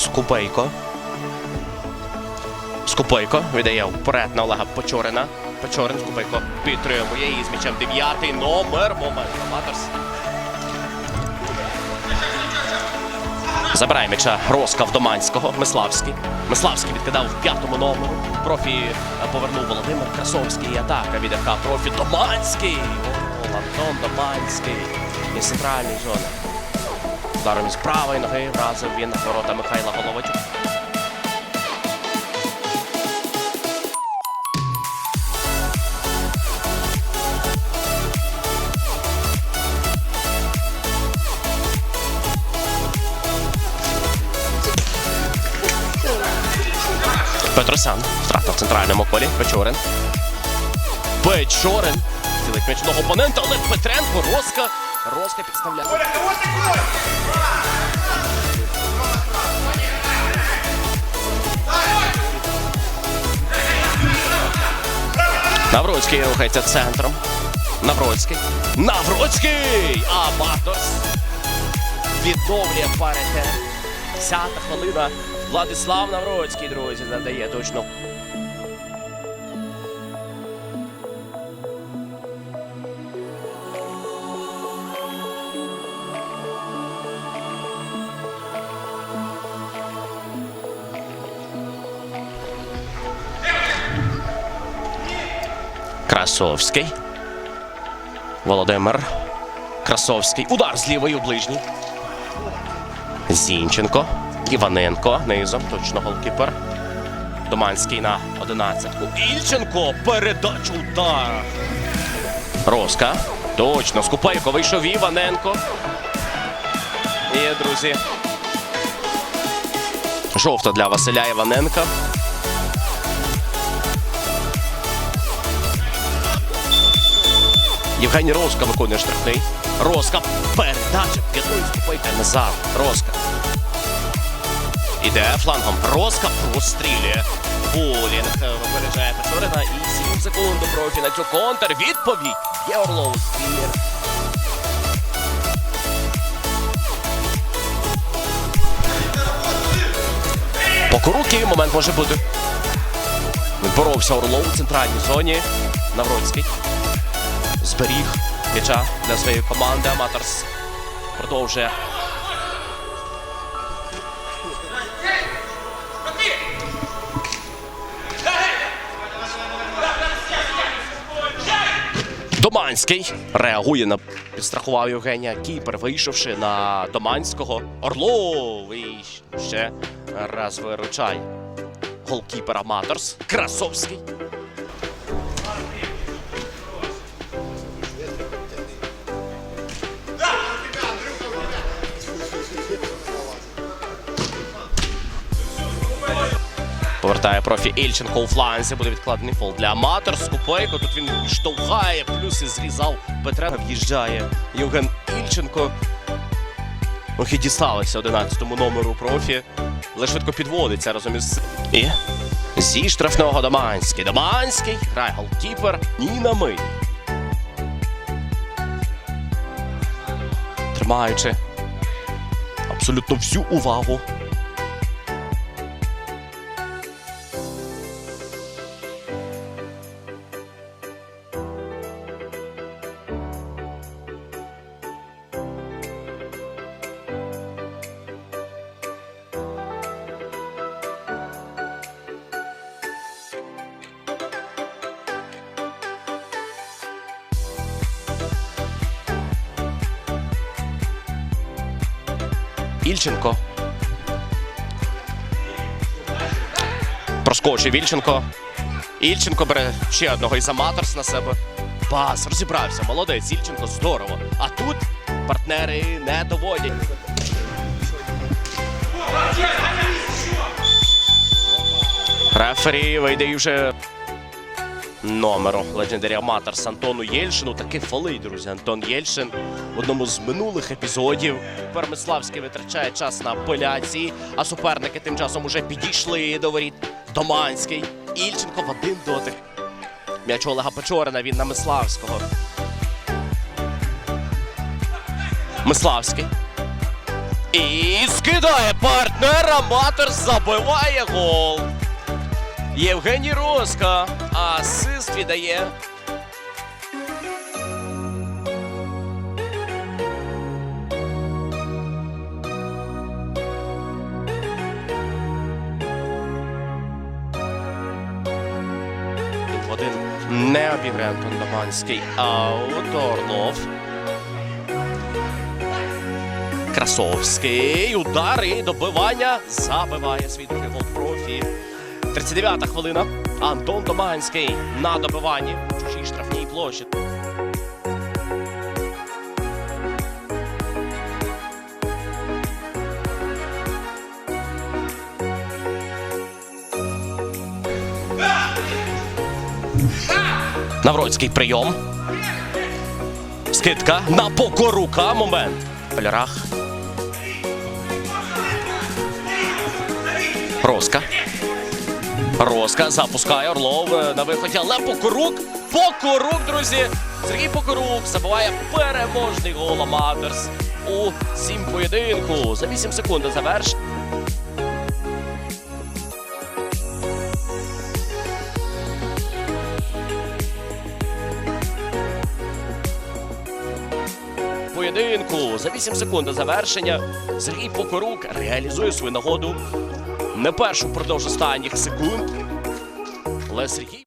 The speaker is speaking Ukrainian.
Скупейко. Скупейко віддає вперед на Олега Печорина. Печорин Скупейко підтримує і з м'ячем дев'ятий номер. Момент Аматорс. Забирає м'яча Роскав Доманського. Миславський. Миславський відкидав в п'ятому номеру. Профі е, повернув Володимир Красовський. І атака від ФК Профі Доманський. О, Антон Доманський. Із центральної зони. Ударом із правої ноги вразив він ворота Михайла Головачук. Петросян. Втрата в центральному колі. Печорин. Печорин. Цілить м'яч до опонента, але Петренко. Роска. Роска підставляє. Навроцький рухається центром. Навроцький. Навроцький! Аматорс. Відновлює парите. Десята хвилина. Владислав Навроцький, друзі, завдає точно. Красовський. Володимир. Красовський. Удар з лівої у ближній. Зінченко. Іваненко. Низом. Точно голкіпер. Доманський на одинадцятку. Ільченко. Передачу удар. Роска. Точно. Скупайко вийшов Іваненко. І, друзі. Жовта для Василя Іваненка. Євгеній Роска виконує штрафний. Роска передача. П'ятою скупайка назад. Роска. Іде флангом. Роска прострілює. Булінг випереджає Печорина. І 7 секунд до на цю контр. Відповідь. Є Орлов. Збір. Покоруки момент може бути. Боровся Орлов у центральній зоні. Навроцький. Зберіг м'яча для своєї команди. Аматорс продовжує Доманський реагує на підстрахував Євгенія Кіпер, вийшовши на Доманського. Орлов і ще раз виручає. Голкіпер Аматорс. Красовський. Повертає профі Ільченко у фланзі. Буде відкладений фол для аматор. Скупейко. Тут він штовхає, плюс і зрізав Петренка. В'їжджає Євген Ільченко. Ох і дісталося 11-му номеру профі. Але швидко підводиться разом із. І зі штрафного Доманський. Доманський. Грає голкіпер. Ні на мить. Тримаючи абсолютно всю увагу. Ільченко. Проскочив Ільченко. Ільченко бере ще одного із аматорс на себе. Пас, розібрався. Молодець, Ільченко, здорово. А тут партнери не доводять. Рефері вийде і вже номеру Legendary Amateurs Антону Єльшину. Таки фолить, друзі. Антон Єльшин в одному з минулих епізодів. Пермиславський витрачає час на апеляції, а суперники тим часом уже підійшли до воріт. Доманський. Ільченко в один дотик. М'яч Олега Печорина, він на Миславського. Миславський. І скидає партнер, Аматор забиває гол. Євгеній Роска асист віддає. Один не обіграє Антон Доманський. Аут Орлов. Красовський. Удар і добивання. Забиває свій другий профі. 39-та хвилина. Антон Доманський на добиванні. в Чужій штрафній площі. Навроцький прийом. Скидка на покорука. Момент. Полярах. Роска. Роска запускає Орлов е, на виході, але Покорук. Покорук, друзі. Сергій Покорук забиває переможний гол Аматорс у сім поєдинку. За 8 секунд заверш. Поєдинку за 8 секунд до завершення Сергій Покорук реалізує свою нагоду не першу впродовж останніх секунд. Але Сергій